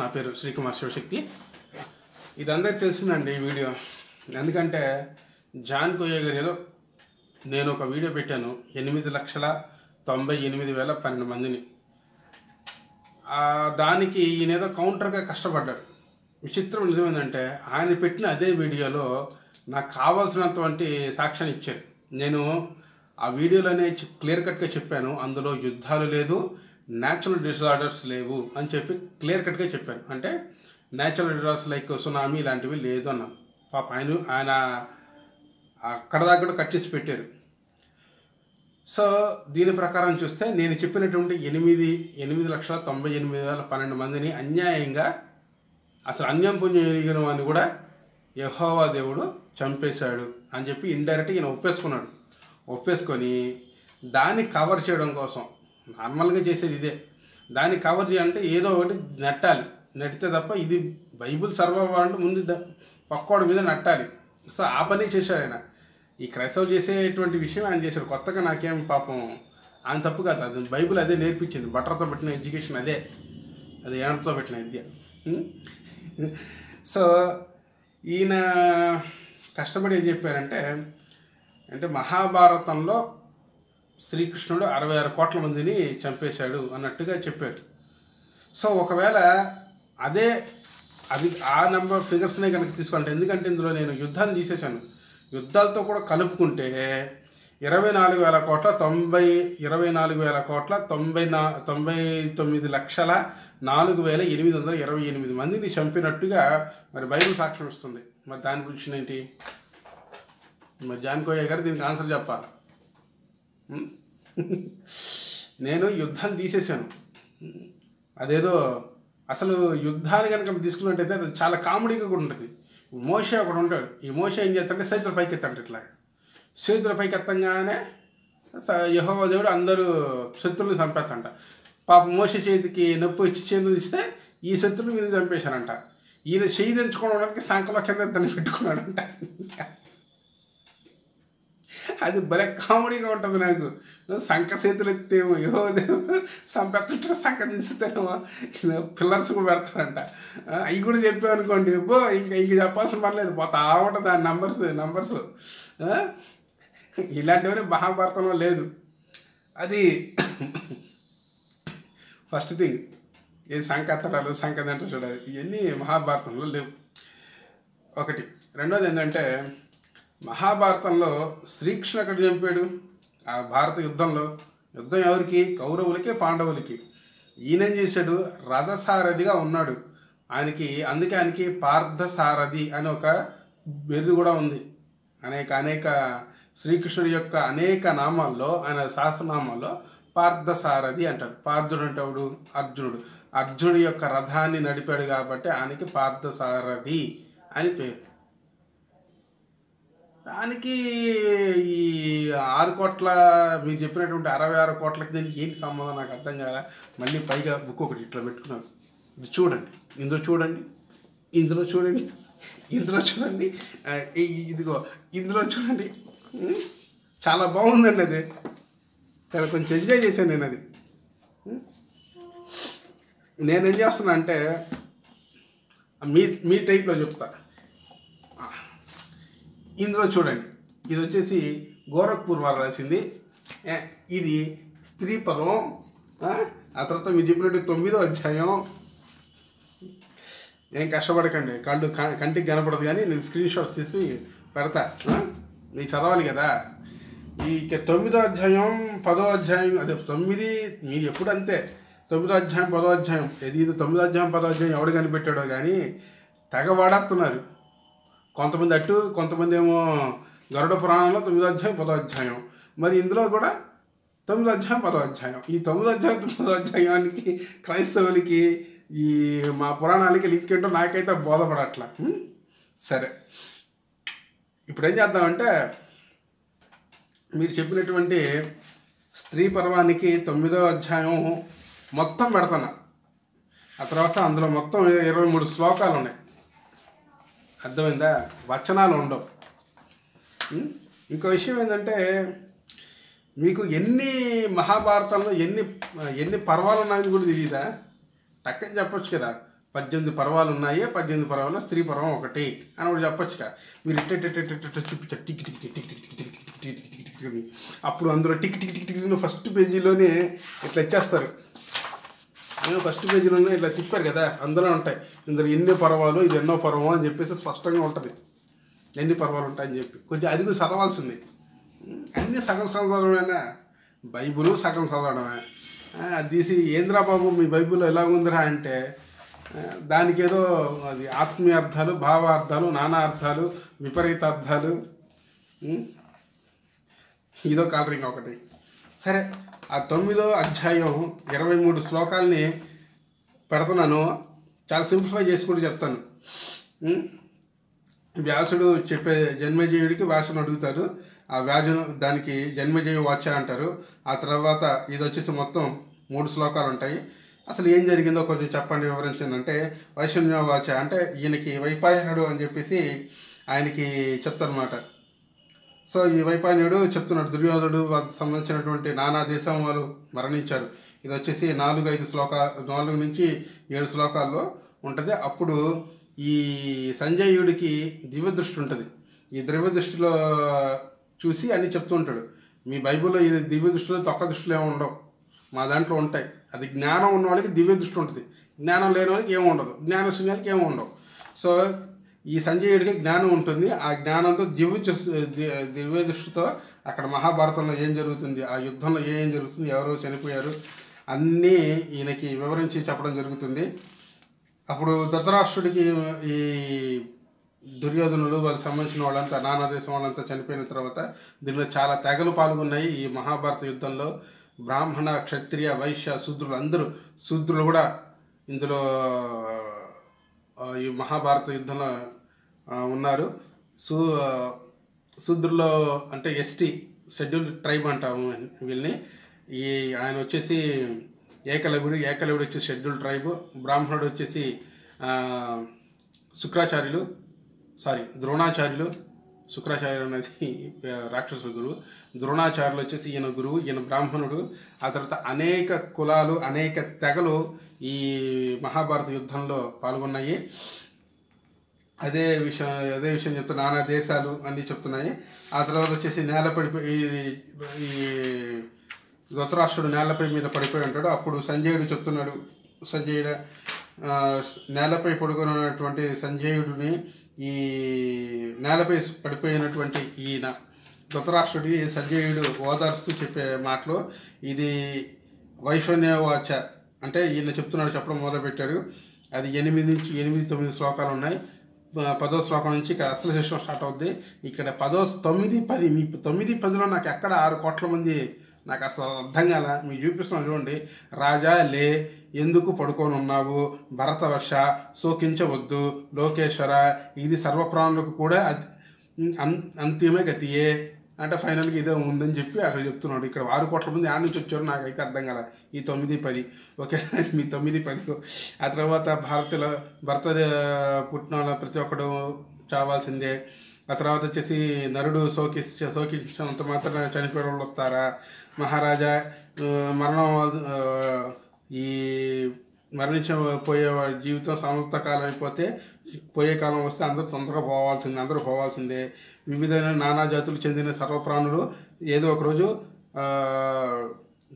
నా పేరు శ్రీకుమార్ శివశక్తి. ఇది అందరికి తెలిసిందండి ఈ వీడియో. ఎందుకంటే జాన్ కోయ గారు ఏదో నేను ఒక వీడియో పెట్టాను ఎనిమిది లక్షల తొంభై ఎనిమిది వేల పన్నెండు మందిని. దానికి ఈయన ఏదో కౌంటర్గా కష్టపడ్డాడు. విచిత్రం నిజమేందంటే ఆయన పెట్టిన అదే వీడియోలో నాకు కావాల్సినటువంటి సాక్ష్యాన్ని ఇచ్చారు. నేను ఆ వీడియోలోనే క్లియర్ కట్గా చెప్పాను అందులో యుద్ధాలు లేదు న్యాచురల్ డిజార్డర్స్ లేవు అని చెప్పి క్లియర్ కట్గా చెప్పాను అంటే న్యాచురల్ డిజార్డర్స్ లైక్ సునామీ ఇలాంటివి లేదు అన్నాం. పాప ఆయన ఆయన అక్కడ దాకా కూడా కట్టేసి పెట్టారు. సో దీని ప్రకారం చూస్తే నేను చెప్పినటువంటి ఎనిమిది ఎనిమిది లక్షల తొంభై ఎనిమిది వేల పన్నెండు మందిని అన్యాయంగా అసలు అన్యం పుణ్యం ఎరిగిన వాడిని కూడా యహోవా దేవుడు చంపేశాడు అని చెప్పి ఇండైరెక్ట్గా ఈయన ఒప్పేసుకున్నాడు. ఒప్పేసుకొని దాన్ని కవర్ చేయడం కోసం నార్మల్గా చేసేది ఇదే. దాన్ని కవర్ చేయాలంటే ఏదో ఒకటి నెట్టాలి. నెట్టితే తప్ప ఇది బైబిల్ సర్వ్ అవ్వాలంటే ముందు పక్కోడి మీద నట్టాలి. సో ఆ పని చేశాడు ఆయన. ఈ క్రైస్తవులు చేసేటువంటి విషయం ఆయన చేశాడు. కొత్తగా నాకేం పాపం ఆయన తప్పు కాదు. అది బైబిల్ అదే నేర్పించింది. బట్టర్తో పెట్టిన ఎడ్యుకేషన్ అదే. అది ఏమంతో పెట్టిన విద్య. సో ఈయన కష్టపడి ఏం చెప్పారంటే అంటే మహాభారతంలో శ్రీకృష్ణుడు అరవై ఆరు కోట్ల మందిని చంపేశాడు అన్నట్టుగా చెప్పారు సో ఒకవేళ అదే అది ఆ నెంబర్ ఫిగర్స్నే కనుక తీసుకోవాలంటే ఎందుకంటే ఇందులో నేను యుద్ధాన్ని తీసేశాను. యుద్ధాలతో కూడా కలుపుకుంటే ఇరవై నాలుగు వేల కోట్ల తొంభై ఇరవై నాలుగు వేల కోట్ల తొంభై నా తొంభై తొమ్మిది లక్షల నాలుగు వేల ఎనిమిది వందల ఇరవై ఎనిమిది మందిని చంపినట్టుగా మరి బైబిల్ సాక్ష్యం ఇస్తుంది. మరి దాని గురించి ఏంటి? మరి జాన్కోయ్య గారు దీనికి ఆన్సర్ చెప్పాలి. నేను యుద్ధాన్ని తీసేసాను అదేదో అసలు యుద్ధాన్ని కనుక తీసుకున్నట్టయితే అది చాలా కామెడీగా కూడా ఉంటుంది. మోషే ఒకడు ఉంటాడు. ఈ మోషే ఏం చేస్తాడంటే చేతుల పైకి ఎత్తాడు ఇట్లా చేతుల పైకి ఎత్తంగానే స- దేవుడు అందరూ శత్రువులు చంపేస్తంట పాప మోస చేతికి నొప్పి వచ్చి చేతులు ఇస్తే ఈ శత్రువులు వీళ్ళు చంపేశారంట. ఈయన చేయి తెంచుకోవడానికి సంకలో కింద దాన్ని పెట్టుకున్నాడంట. అది భలే కామెడీగా ఉంటుంది నాకు. సంఖ చేతులు ఎత్తేమో ఏవో సంపెత్తుంటే సంక దించుతానేమో పిల్లర్స్ కూడా పెడతారంట. అవి కూడా చెప్పావు అనుకోండి బో ఇంక ఇంక చెప్పాల్సిన పర్లేదు పోతా ఉంటుంది ఆ నంబర్స్ నంబర్స్. ఇలాంటివన్నీ మహాభారతంలో లేదు. అది ఫస్ట్ థింగ్ ఏ సంకత్తరాలు సంకదంట చూడాలి. ఇవన్నీ మహాభారతంలో లేవు. ఒకటి. రెండోది ఏంటంటే మహాభారతంలో శ్రీకృష్ణ ఎక్కడ చంపాడు? ఆ భారత యుద్ధంలో. యుద్ధం ఎవరికి? కౌరవులకి పాండవులకి. ఈయనేం చేశాడు? రథసారథిగా ఉన్నాడు. ఆయనకి అందుకే ఆయనకి పార్థసారథి అని ఒక బిరుదు కూడా ఉంది. అనేక అనేక శ్రీకృష్ణుడి యొక్క అనేక నామాల్లో ఆయన శాస్త్రనామాల్లో పార్థసారథి అంటాడు పార్థుడు అంటే ఎవడు? అర్జునుడు. అర్జునుడి యొక్క రథాన్ని నడిపాడు కాబట్టి ఆయనకి పార్థసారథి అని పేరు. దానికి ఈ ఆరు కోట్ల మీరు చెప్పినటువంటి అరవై ఆరు కోట్లకి దీనికి ఏంటి సంబంధం? నాకు అర్థం కాదా మళ్ళీ పైగా బుక్ ఒకటి ఇట్లా పెట్టుకున్నాను. ఇది చూడండి. ఇందులో చూడండి. ఇందులో చూడండి. ఇందులో చూడండి. ఇదిగో ఇందులో చూడండి. చాలా బాగుందండి అది. చాలా కొంచెం ఎంజాయ్ చేశాను నేను అది. నేనేం చేస్తున్నా అంటే మీ మీ టైప్లో చెప్తా. ఇందులో చూడండి. ఇది వచ్చేసి గోరఖ్పూర్ వారు రాసింది. ఇది స్త్రీ పదం ఆ తర్వాత మీరు చెప్పినట్టు తొమ్మిదో అధ్యాయం. ఏం కష్టపడకండి. కళ్ళు కంటికి కనపడదు కానీ నేను స్క్రీన్ షాట్స్ తీసి పెడతా. ఆ? నీకు చదవాలి కదా. ఈ ఇక తొమ్మిదో అధ్యాయం పదో అధ్యాయం అదే తొమ్మిది మీరు ఎప్పుడు అంతే. తొమ్మిదో అధ్యాయం పదో అధ్యాయం. ఇది ఇది? తొమ్మిదో అధ్యాయం పదో అధ్యాయం ఎవడు కనిపెట్టాడో కానీ తెగ వాడేస్తున్నారు. కొంతమంది అటు కొంతమంది ఏమో గరుడ పురాణంలో తొమ్మిదో అధ్యాయం పదో అధ్యాయం. మరి ఇందులో కూడా తొమ్మిదో అధ్యాయం పదో అధ్యాయం. ఈ తొమ్మిదో అధ్యాయం తొమ్మిదో అధ్యాయానికి క్రైస్తవులకి ఈ మా పురాణాలకి లింక్ ఏంటో నాకైతే బోధపడట్లా. సరే. ఇప్పుడు ఏం చేద్దామంటే మీరు చెప్పినటువంటి స్త్రీ పర్వానికి తొమ్మిదో అధ్యాయం మొత్తం పెడతాను. ఆ తర్వాత అందులో మొత్తం ఇరవై మూడు శ్లోకాలు ఉన్నాయి అర్థమైందా వచనాలు ఉండవు ఇంకో విషయం ఏంటంటే మీకు ఎన్ని మహాభారతంలో ఎన్ని ఎన్ని పర్వాలు ఉన్నాయని కూడా తెలియదా టక్కని చెప్పొచ్చు కదా పద్దెనిమిది పర్వాలు ఉన్నాయి పద్దెనిమిది పర్వాలు స్త్రీ పర్వం ఒకటి అని ఒకటి కదా మీరు ఇట్ట చూపించారు tick tick tick tick tick tick tick tick tick tick అప్పుడు అందులో tick tick tick tick tick first పేజీలోనే ఇట్లా ఇచ్చేస్తారు నేను ఫస్ట్ పేజీలోనే ఇట్లా తిప్పారు కదా అందులో ఉంటాయి. ఇందులో ఎన్ని పర్వాలు ఇది ఎన్నో పర్వం అని చెప్పేసి స్పష్టంగా ఉంటుంది. ఎన్ని పర్వాలు ఉంటాయని చెప్పి. కొంచెం అది కూడా చదవాల్సింది. అన్ని సగం సగం చదవడమేనా? బైబుల్ సగం చదవడమే. అది తీసి ఏంద్రా బాబు మీ బైబిల్ ఎలా ఉందిరా? అంటే దానికేదో అది ఆత్మీయ అర్థాలు భావార్థాలు నానా అర్థాలు విపరీత అర్థాలు ఇదో కలరింగ్ ఒకటి. సరే ఆ తొమ్మిదో అధ్యాయం ఇరవై మూడు శ్లోకాల్ని పెడుతున్నాను. చాలా సింప్లిఫై చేసి కూడా చెప్తాను. వ్యాసుడు చెప్పే జన్మజీవుడికి వ్యాసుని అడుగుతారు. ఆ వ్యాజును దానికి జన్మజీవి వాచ అంటారు. ఆ తర్వాత ఇది వచ్చేసి మొత్తం మూడు శ్లోకాలు ఉంటాయి. అసలు ఏం జరిగిందో కొంచెం చెప్పండి వివరించిందంటే వైషమ్య వాచ అంటే ఈయనకి వైపాయనుడు అని చెప్పేసి ఆయనకి చెప్తారనమాట సో ఈ వైపాయనుడు చెప్తున్నాడు దుర్యోధనుడు సంబంధించినటువంటి నానా దేశం వారు మరణించారు. ఇది వచ్చేసి నాలుగు ఐదు శ్లోక నాలుగు నుంచి ఏడు శ్లోకాల్లో ఉంటుంది. అప్పుడు ఈ సంజయుడికి దివ్య దృష్టి ఉంటుంది. ఈ ద్రవ్య దృష్టిలో చూసి అన్ని చెప్తూ ఉంటాడు. మీ బైబిల్లో ఇది దివ్య దృష్టిలో తొక్క దృష్టిలో ఏమి ఉండవు. మా దాంట్లో ఉంటాయి. అది జ్ఞానం ఉన్న వాళ్ళకి దివ్య దృష్టి ఉంటుంది. జ్ఞానం లేని వాళ్ళకి ఏమి ఉండదు. జ్ఞానశూన్యాలకి ఏమి ఉండవు. సో ఈ సంజయుడికి జ్ఞానం ఉంటుంది. ఆ జ్ఞానంతో దివ్య దివ్య దృష్టితో అక్కడ మహాభారతంలో ఏం జరుగుతుంది? ఆ యుద్ధంలో ఏం జరుగుతుంది? ఎవరు చనిపోయారు? అన్నీ ఈయనకి వివరించి చెప్పడం జరుగుతుంది. అప్పుడు ధృతరాష్ట్రుడికి ఈ దుర్యోధనులు వాళ్ళకి సంబంధించిన వాళ్ళంతా నానా దేశం వాళ్ళంతా చనిపోయిన తర్వాత దీనిలో చాలా తెగలు పాల్గొన్నాయి. ఈ మహాభారత యుద్ధంలో బ్రాహ్మణ క్షత్రియ వైశ్య శూద్రులు అందరూ శూద్రులు కూడా ఇందులో ఈ మహాభారత యుద్ధంలో ఉన్నారు. సూ శూద్రులో అంటే ఎస్టీ షెడ్యూల్ ట్రైబ్ అంటాము వీళ్ళని. ఈ ఆయన వచ్చేసి ఏకలవ్యుడు ఏకలవ్యుడు వచ్చేసి షెడ్యూల్ ట్రైబ్ బ్రాహ్మణుడు వచ్చేసి శుక్రాచార్యులు సారీ ద్రోణాచార్యులు శుక్రాచార్యులు అనేది ఆ, రాక్షసుల గురువు. ద్రోణాచార్యులు వచ్చేసి ఈయన గురువు ఈయన బ్రాహ్మణుడు. ఆ తర్వాత అనేక కులాలు అనేక తెగలు ఈ మహాభారత యుద్ధంలో పాల్గొన్నాయి. అదే విషయం అదే విషయం చెప్తా నానా దేశాలు అన్నీ చెప్తున్నాయి. ఆ తర్వాత వచ్చేసి నేల పడిపోయి ఈ- ధృతరాష్ట్రుడు నేలపై మీద పడిపోయి ఉంటాడు. అప్పుడు సంజయుడు చెప్తున్నాడు సంజయుడు నేలపై పడుకున్నటువంటి సంజయుడిని ఈ నేలపై పడిపోయినటువంటి ఈయన. ధృతరాష్ట్రుడి సంజయుడు ఓదార్స్తూ చెప్పే మాటలు ఇది వైశ్వన్యవాచ అంటే ఈయన చెప్తున్నాడు చెప్పడం మొదలుపెట్టాడు. అది ఎనిమిది నుంచి ఎనిమిది తొమ్మిది శ్లోకాలు ఉన్నాయి. పదో శ్లోకం నుంచి ఇక్కడ అసలు శిక్షణ స్టార్ట్ అవుద్ది. ఇక్కడ పదో తొమ్మిది పది మీ తొమ్మిది పదిలో నాకు ఎక్కడ ఆరు కోట్ల మంది నాకు అసలు అర్థం కాల. మీకు చూపిస్తున్నాను చూడండి. రాజా లే ఎందుకు పడుకొని ఉన్నావు? భరతవర్ష శోకించవద్దు. లోకేశ్వర ఇది సర్వప్రాణులకు కూడా అంతిమ అం- అంతిమే గతియే. అంటే ఫైనల్గా ఇదే ఉందని చెప్పి అక్కడ చెప్తున్నాడు. ఇక్కడ ఆరు కోట్ల మంది ఆడ నుంచి వచ్చారు నాకైతే అర్థం కదా ఈ తొమ్మిది పది. ఓకే మీ తొమ్మిది పది. ఆ తర్వాత భారతీయుల భర్త పుట్టిన వాళ్ళ ప్రతి ఒక్కడు చావాల్సిందే. ఆ తర్వాత వచ్చేసి నరుడు శోకి శోకించినంత మాత్రం చనిపోయిన వాళ్ళు వస్తారా? మహారాజా మరణం ఈ మరణించబోయే జీవితం సమర్థ కాలం అయిపోతే పోయే కాలం వస్తే అందరూ తొందరగా పోవాల్సిందే అందరూ పోవాల్సిందే. వివిధ నానా జాతులు చెందిన సర్వప్రాణులు ఏదో ఒకరోజు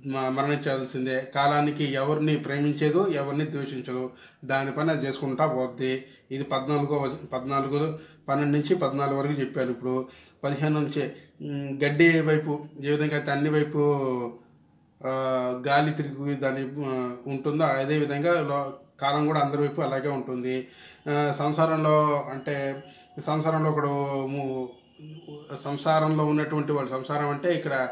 మ- మరణించాల్సిందే. కాలానికి ఎవరిని ప్రేమించేదో ఎవరిని ద్వేషించదు. దానిపైన అది చేసుకుంటా పోద్ది. ఇది పద్నాలుగో పద్నాలుగు పన్నెండు నుంచి పద్నాలుగు వరకు చెప్పాను ఇప్పుడు. పదిహేను నుంచి గడ్డి వైపు ఏ విధంగా అయితే అన్ని వైపు గాలి తిరిగి దాని ఉంటుందో అదే విధంగా కాలం కూడా అందరి వైపు అలాగే ఉంటుంది. సంసారంలో అంటే సంసారంలో ఒకడు సంసారంలో ఉన్నటువంటి వాళ్ళు. సంసారం అంటే ఇక్కడ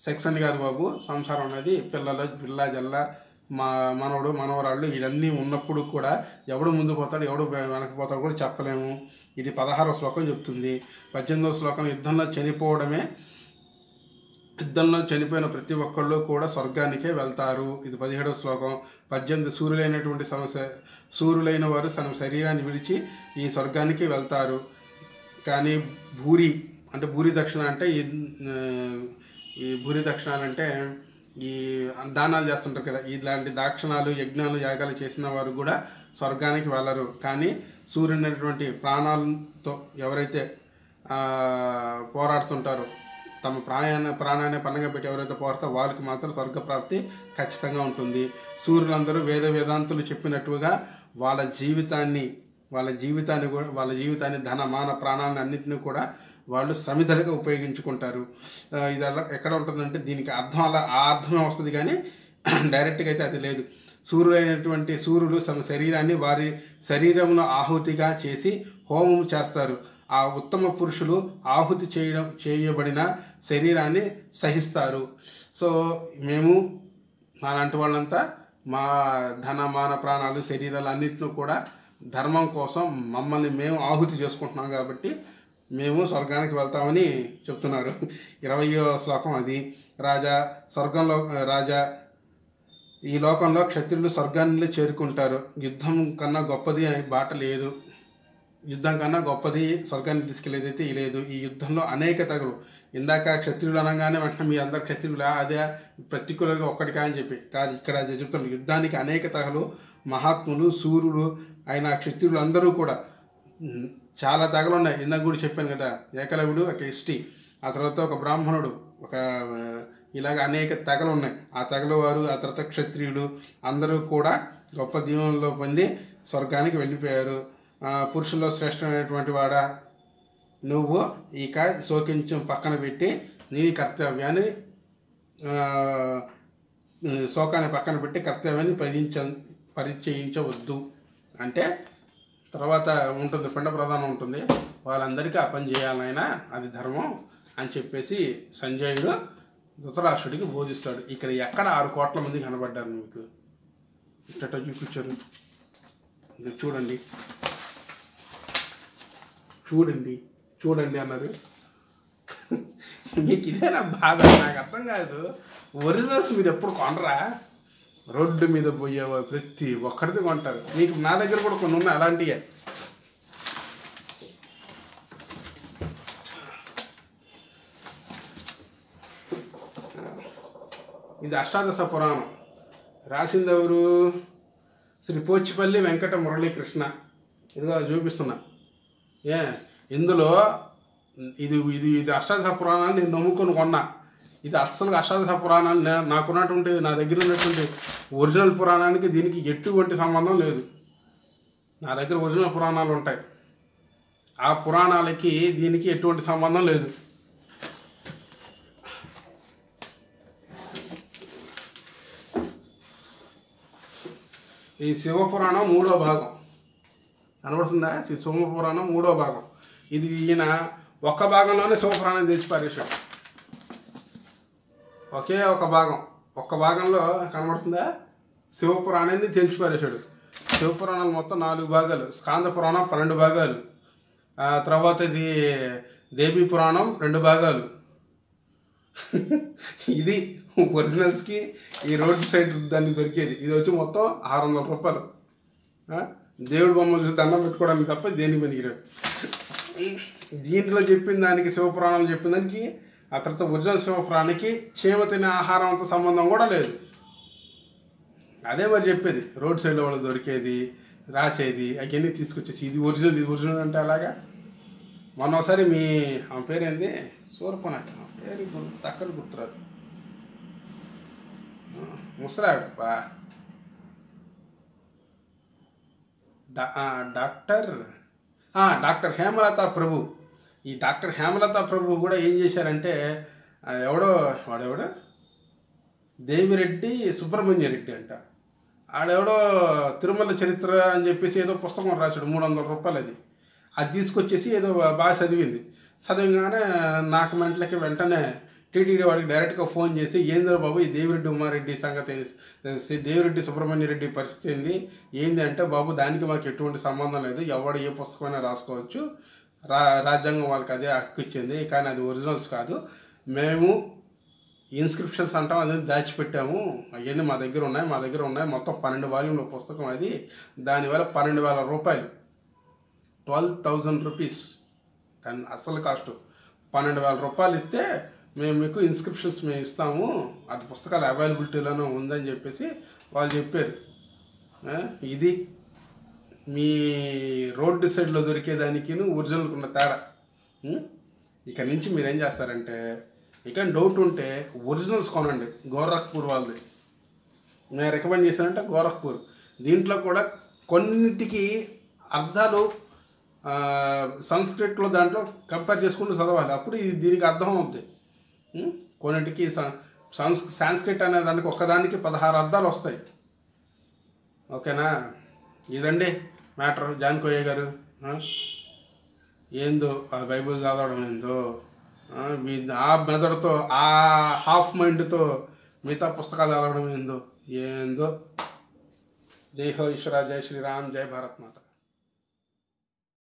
సెక్స్ అని కాదు బాబు. సంసారం అనేది పిల్లలు పిల్ల జల్ల మా మనవడు మనవరాళ్ళు ఇవన్నీ ఉన్నప్పుడు కూడా ఎవడు ముందు పోతాడు ఎవడు వెనక్కి పోతాడు కూడా చెప్పలేము. ఇది పదహారవ శ్లోకం చెప్తుంది. పద్దెనిమిదవ శ్లోకం యుద్ధంలో చనిపోవడమే యుద్ధంలో చనిపోయిన ప్రతి ఒక్కళ్ళు కూడా స్వర్గానికే వెళ్తారు. ఇది పదిహేడవ శ్లోకం. పద్దెనిమిది సూర్యులైనటువంటి సమస్య సూర్యులైన వారు తన శరీరాన్ని విడిచి ఈ స్వర్గానికి వెళ్తారు. కానీ భూరి అంటే భూరి దక్షిణ అంటే ఈ ఈ భూరి దక్షిణాలు అంటే ఈ దానాలు చేస్తుంటారు కదా ఇలాంటి దాక్షిణాలు యజ్ఞాలు యాగాలు చేసిన వారు కూడా స్వర్గానికి వెళ్ళరు. కానీ సూర్యుని అనేటువంటి ప్రాణాలతో ఎవరైతే పోరాడుతుంటారో తమ ప్రాయాన్ని ప్రాణాన్ని పన్నగా పెట్టి ఎవరైతే పోరాడతారో వాళ్ళకి మాత్రం స్వర్గప్రాప్తి ఖచ్చితంగా ఉంటుంది. సూర్యులందరూ వేద వేదాంతులు చెప్పినట్టుగా వాళ్ళ జీవితాన్ని వాళ్ళ జీవితాన్ని కూడా వాళ్ళ జీవితాన్ని ధన మాన ప్రాణాలను అన్నింటినీ కూడా వాళ్ళు సమిధలుగా ఉపయోగించుకుంటారు. ఇది అలా ఎక్కడ ఉంటుందంటే దీనికి అర్థం అలా ఆ అర్థమే వస్తుంది కానీ డైరెక్ట్గా అయితే అది లేదు. సూర్యుడైనటువంటి సూర్యుడు తమ శరీరాన్ని వారి శరీరంలో ఆహుతిగా చేసి హోమం చేస్తారు. ఆ ఉత్తమ పురుషులు ఆహుతి చేయడం చేయబడిన శరీరాన్ని సహిస్తారు. సో మేము మాలాంటి వాళ్ళంతా మా ధన మాన ప్రాణాలు శరీరాలు అన్నింటిని కూడా ధర్మం కోసం మమ్మల్ని మేము ఆహుతి చేసుకుంటున్నాం కాబట్టి మేము స్వర్గానికి వెళ్తామని చెప్తున్నారు. ఇరవయో శ్లోకం అది. రాజా స్వర్గంలో రాజా ఈ లోకంలో క్షత్రియులు స్వర్గాన్ని చేరుకుంటారు. యుద్ధం కన్నా గొప్పది బాట లేదు. యుద్ధం కన్నా గొప్పది స్వర్గాన్ని తీసుకెళ్ళేదైతే లేదు. ఈ యుద్ధంలో అనేక తగులు. ఇందాక క్షత్రియులు అనగానే వెంటనే మీ అందరు క్షత్రియులా అదే పర్టికులర్గా ఒక్కటికా అని చెప్పి. కాదు ఇక్కడ అది యుద్ధానికి అనేక తగలు మహాత్ములు సూర్యుడు అయిన క్షత్రియులు అందరూ కూడా. చాలా తగలు ఉన్నాయి. ఇందాక కూడా చెప్పాను కదా ఏకలవుడు ఒక ఎస్టీ ఆ తర్వాత ఒక బ్రాహ్మణుడు ఒక ఇలాగ అనేక తెగలు ఉన్నాయి. ఆ తెగల వారు ఆ తర్వాత క్షత్రియులు అందరూ కూడా గొప్ప దీవంలో పొంది స్వర్గానికి వెళ్ళిపోయారు. పురుషుల్లో శ్రేష్టమైనటువంటి వాడా? నువ్వు ఇక శోకించం పక్కన పెట్టి నీ కర్తవ్యాన్ని శోకాన్ని పక్కన పెట్టి కర్తవ్యాన్ని పరిచ పరిచయించవద్దు. అంటే తర్వాత ఉంటుంది పిండ ప్రధానం ఉంటుంది. వాళ్ళందరికీ ఆ పని చేయాలైనా అది ధర్మం అని చెప్పేసి సంజయుడు ధృతరాష్ట్రుడికి బోధిస్తాడు. ఇక్కడ ఎక్కడ ఆరు కోట్ల మంది కనబడ్డారు మీకు? ఇట్ట చూపించారు. చూడండి. చూడండి చూడండి అన్నారు. మీకు ఇదేనా బాధ నాకు అర్థం కాదు. ఒరిజినల్స్ మీరు ఎప్పుడు కొనరా? రోడ్డు మీద పోయే ప్రతి ఒక్కరిది కొంటారు. మీకు నా దగ్గర కూడా కొన్ని ఉన్నాయి అలాంటివే ఇది అష్టాదశ పురాణం. రాసింది ఎవరు? శ్రీ పోచిపల్లి వెంకట మురళీకృష్ణ. ఇదిగో చూపిస్తున్నా. ఏ ఇందులో ఇది ఇది ఇది అష్టాదశ పురాణాలు నేను నమ్ముకొని కొన్నా. ఇది అస్సలు అష్టాదశ పురాణాలు నాకున్నటువంటి నా దగ్గర ఉన్నటువంటి ఒరిజినల్ పురాణానికి దీనికి ఎటువంటి సంబంధం లేదు. నా దగ్గర ఒరిజినల్ పురాణాలు ఉంటాయి. ఆ పురాణాలకి దీనికి ఎటువంటి సంబంధం లేదు. ఈ శివపురాణం మూడో భాగం. కనబడుతుందా? శ్రీ సోమపురాణం మూడో భాగం. ఇది ఈయన ఒక్క భాగంలోనే సోమపురాణం తెచ్చి పారేశాడు. ఒకే ఒక భాగం. ఒక్క భాగంలో కనబడుతుందా? శివపురాణాన్ని తెలిసి పారేశాడు. శివపురాణాలు మొత్తం నాలుగు భాగాలు. స్కాంద పురాణం పన్నెండు భాగాలు. తర్వాత ఇది దేవి పురాణం రెండు భాగాలు. ఇది ఒరిజినల్స్కి ఈ రోడ్ సైడ్ దాన్ని దొరికేది. ఇది వచ్చి మొత్తం ఆరు వందల రూపాయలు. దేవుడు బొమ్మలు చూసి దండం పెట్టుకోవడానికి తప్ప దేనికి పనికిరాదు దీంట్లో చెప్పిన దానికి శివపురాణాలు చెప్పిన దానికి ఆ తర్వాత ఒరిజినల్ శివపురాణానికి చీమ తినే ఆహారం అంత సంబంధం కూడా లేదు. అదే మరి చెప్పేది రోడ్ సైడ్లో వాళ్ళు దొరికేది రాసేది అవన్నీ తీసుకొచ్చేసి ఇది ఒరిజినల్ ఇది ఒరిజినల్ అంటే అలాగా? మొన్న ఒకసారి మీ ఆమె పేరేంది? సూర్పనాథ్ ఆమె పేరు గుర్తు- తక్కలు గుర్తురాదు. ముసలాడు బా డా- ఆ, డాక్టర్ డాక్టర్ హేమలత ప్రభు. ఈ డాక్టర్ హేమలత ప్రభు కూడా ఏం చేశారంటే ఎవడో వాడెవడో? దేవిరెడ్డి సుబ్రహ్మణ్య రెడ్డి అంట. ఆడెవడో తిరుమల చరిత్ర అని చెప్పేసి ఏదో పుస్తకం రాశాడు మూడు వందల రూపాయలు అది అది తీసుకొచ్చేసి ఏదో బాగా చదివింది. చదివగానే నాకు మంటలకి వెంటనే టీటీడీ వాడికి డైరెక్ట్గా ఫోన్ చేసి ఏందో బాబు ఈ దేవిరెడ్డి ఉమారెడ్డి సంగతి శ్రీ దేవిరెడ్డి సుబ్రహ్మణ్య రెడ్డి పరిస్థితి ఏంది? ఏంది అంటే బాబు దానికి మాకు ఎటువంటి సంబంధం లేదు. ఎవడు ఏ పుస్తకమైనా రాసుకోవచ్చు. రా రాజ్యాంగం వాళ్ళకి అదే హక్కు ఇచ్చింది. కానీ అది ఒరిజినల్స్ కాదు. మేము ఇన్స్క్రిప్షన్స్ అంటాం అది దాచిపెట్టాము. అవన్నీ మా దగ్గర ఉన్నాయి మా దగ్గర ఉన్నాయి. మొత్తం పన్నెండు వాల్యూమ్ల పుస్తకం అది. దానివల్ల పన్నెండు వేల రూపాయలు. Twelve thousand rupees. దాని అసలు కాస్ట్. పన్నెండు వేల రూపాయలు ఇస్తే మేము మీకు ఇన్స్క్రిప్షన్స్ మేము ఇస్తాము అది పుస్తకాలు అవైలబిలిటీలోనే ఉందని చెప్పేసి వాళ్ళు చెప్పారు. ఇది మీ రోడ్డు సైడ్లో దొరికేదానికి ఒరిజినల్కి ఉన్న తేడా. ఇక నుంచి మీరు ఏం చేస్తారంటే ఇక డౌట్ ఉంటే ఒరిజినల్స్ కొనండి గోరఖ్పూర్ వాళ్ళది. నేను రికమెండ్ చేశానంటే గోరఖ్పూర్. దీంట్లో కూడా కొన్నిటికి అర్థాలు ఆ, సంస్కృట్లో దాంట్లో కంపేర్ చేసుకుంటూ చదవాలి. అప్పుడు ఇది దీనికి అర్థం అవుతుంది కొన్నిటికి సంస్ సాంస్క్రిట్ అనే దానికి ఒక్కదానికి పదహారు అర్థాలు వస్తాయి. ఓకేనా? ఇదండి మ్యాటర్. జాన్ కోయ్య గారు ఏందో ఆ బైబుల్ చదవడం ఏందో మీ ఆ మెదడుతో ఆ హాఫ్ మైండ్తో మిగతా పుస్తకాలు చదవడం ఏందో ఏందో. జై హో ఈశ్వర జై శ్రీరామ్ జై భారత్ మాత.